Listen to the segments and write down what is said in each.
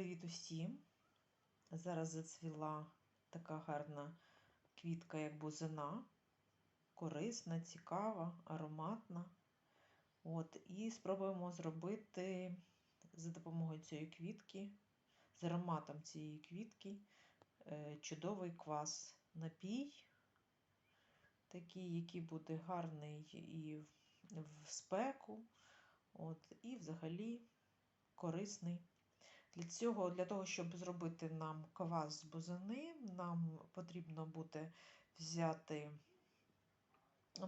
Привіт усім! Зараз зацвіла така гарна квітка, як бузина, корисна, цікава, ароматна. От, і спробуємо зробити за допомогою цієї квітки, з ароматом цієї квітки, е, чудовий квас, напій, такий, який буде гарний і в спеку, от, і взагалі корисний. Для цього, для того, щоб зробити нам квас з бузини, нам потрібно буде взяти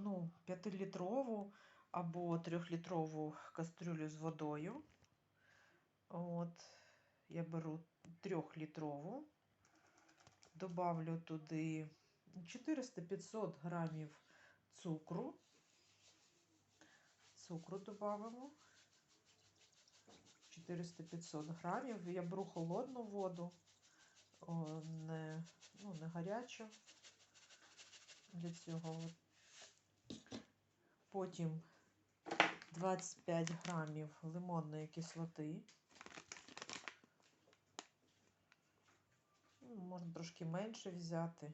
ну, 5-літрову або 3-літрову кастрюлю з водою. От, я беру 3-літрову, добавлю туди 400-500 грамів цукру. Цукру додамо. 400-500 грамів. Я беру холодну воду, не, ну, не гарячу для цього. Потім 25 грамів лимонної кислоти. Ну, Можна трошки менше взяти.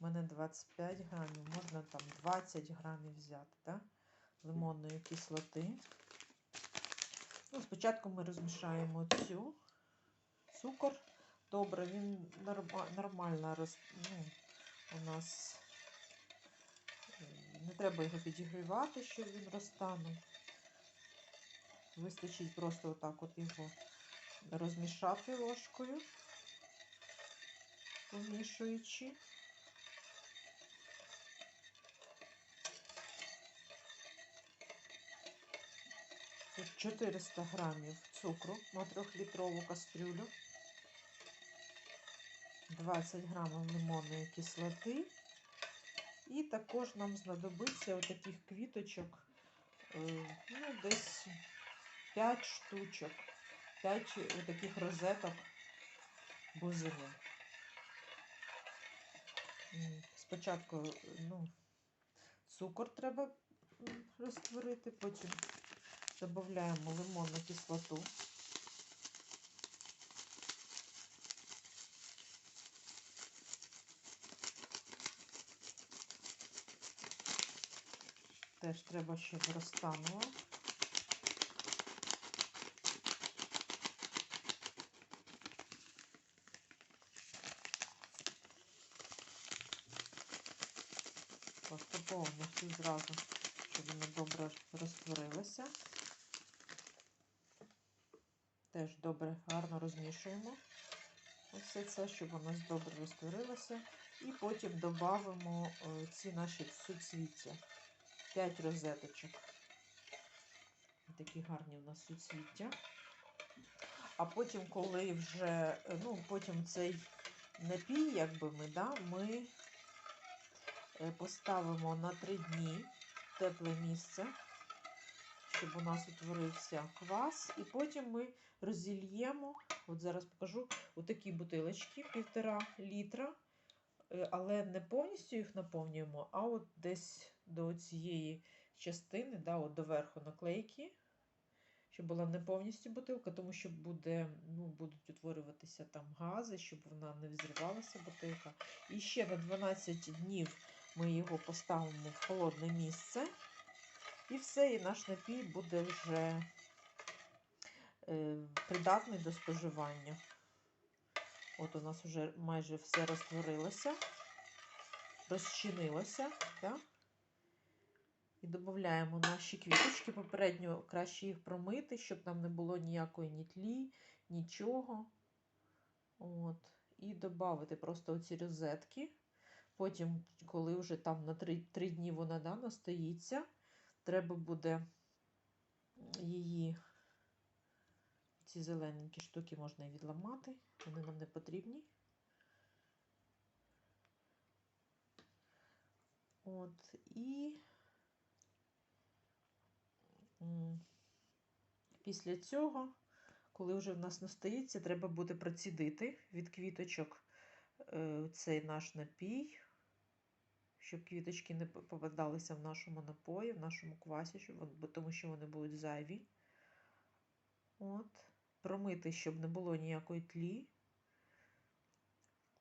У мене 25 грамів, можна там 20 грамів взяти, да? лимонної кислоти. Ну, Спочатку ми розмішаємо цю цукор. Добре, він нормально роз, ну, у нас не треба його підігрівати, щоб він розтанув. Вистачить просто отак от його розмішати ложкою, помішуючи. 400 грамів цукру на 3-літрову кастрюлю, 20 грамів лимонної кислоти. І також нам знадобиться отаких квіточок, ну, десь 5 штучок, 5 таких розеток бузини. Спочатку ну, цукор треба розтворити, потім Добавляємо лимонну кислоту. Теж треба, щоб розтануло. Просто повністю зразу, щоб воно добре розтворилося. Теж добре, гарно розмішуємо все це, щоб воно добре розтворилося. І потім додамо е, ці наші суцвіття. 5 розеточок. Такі гарні у нас суцвіття. А потім, коли вже, е, ну, потім цей напій, якби ми, да, ми е, поставимо на 3 дні в тепле місце щоб у нас утворився квас. І потім ми розільємо, от зараз покажу, отакі бутилочки, півтора літра. Е, але не повністю їх наповнюємо, а от десь до цієї частини, да, от до верху наклейки, щоб була не повністю бутилка, тому що буде, ну, будуть утворюватися там гази, щоб вона не взривалася бутилка. І ще на 12 днів ми його поставимо в холодне місце. І все, і наш напій буде вже е, придатний до споживання. От у нас вже майже все розтворилося, розчинилося. Так? І додаємо наші квіточки. Попередньо краще їх промити, щоб там не було ніякої ні тлі, нічого. От. І додати просто оці розетки. Потім, коли вже там на 3 3 дні вона да, настоїться, треба буде її, ці зелененькі штуки можна і відламати, вони нам не потрібні. От, і після цього, коли вже в нас настоїться, треба буде процідити від квіточок е, цей наш напій щоб квіточки не попадалися в нашому напої, в нашому квасі, щоб, тому що вони будуть зайві. От. промити, щоб не було ніякої тлі.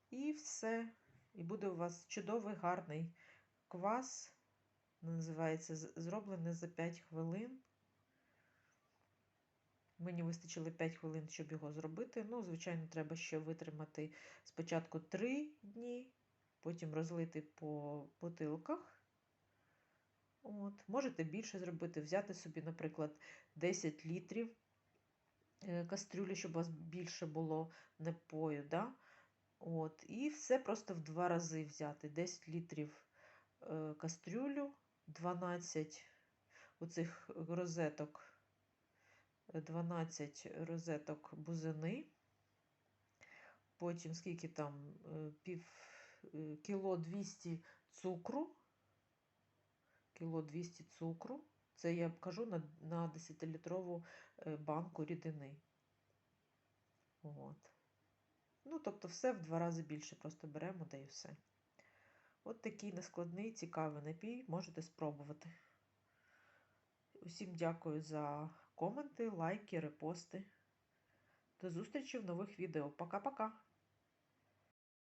І все. І буде у вас чудовий гарний квас. Називається зроблений за 5 хвилин. Мені вистачило 5 хвилин, щоб його зробити. Ну, звичайно, треба ще витримати спочатку 3 дні, потім розлити по бутилках. От. Можете більше зробити, взяти собі, наприклад, 10 літрів е, кастрюлі, щоб у вас більше було напою. Да? От. І все просто в два рази взяти. 10 літрів е, кастрюлю, 12 оцих розеток, е, 12 розеток бузини. Потім скільки там е, пів е, кіло 200 цукру. Кіло 200 цукру. Це я кажу на, на 10-літрову е, банку рідини. От. Ну, тобто, все в два рази більше просто беремо, да і все. От такий нескладний, цікавий напій можете спробувати. Усім дякую за коменти, лайки, репости. До зустрічі в нових відео. Пока-пока!